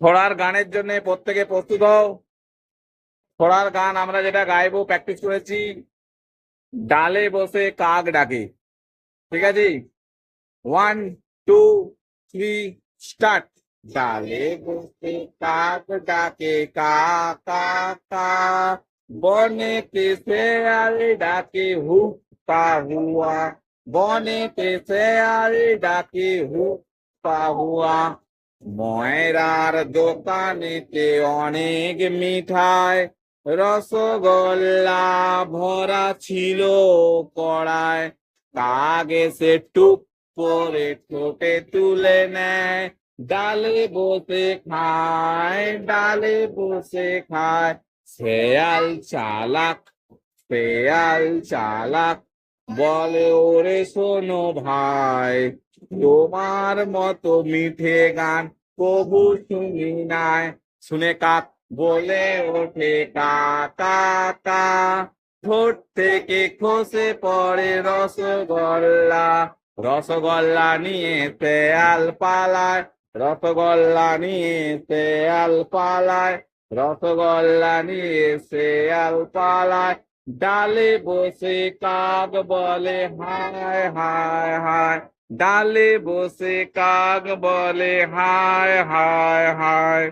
ছড়ার গানের জন্য প্রত্যেকে প্রস্তুত হও। ছড়ার গান আমরা যেটা গাইবো প্র্যাকটিস করেছি। ডালে বসে কাক ডাকে। ঠিক আছে? ওয়ান টু থ্রি স্টার্ট ডালে বসে কাক ডাকে, কা কা কা। বনে শেয়ালে ডাকে হুকা হুয়া বনে শেয়ালে ডাকে হুকা হুয়া ময়রার দোকানেতে অনেক মিঠাই, রসগোল্লা ভরা ছিল কড়ায় কাক সে টুক করে ঠোঁটে তুলে নেয়। ডালে বসে খায়, ডালে বসে খায়। শেয়াল চালাক শেয়াল চালাক বলে, ওরে শোনো ভাই, তোমার মতো মিঠে গান কবু শুনি নাই। শুনে কাক বলে, ওঠে কা কা কা ঠোঁট থেকে খসে পড়ে রসগোল্লা। রসগোল্লা নিয়ে শেয়াল পালায়, রসগোল্লা নিয়ে শেয়াল পালায়, রসগোল্লা নিয়ে শেয়াল পালায়। ডালে বসে কাক বলে হায় হায় হায় ডালে বসে কাক বলে হায় হায় হায়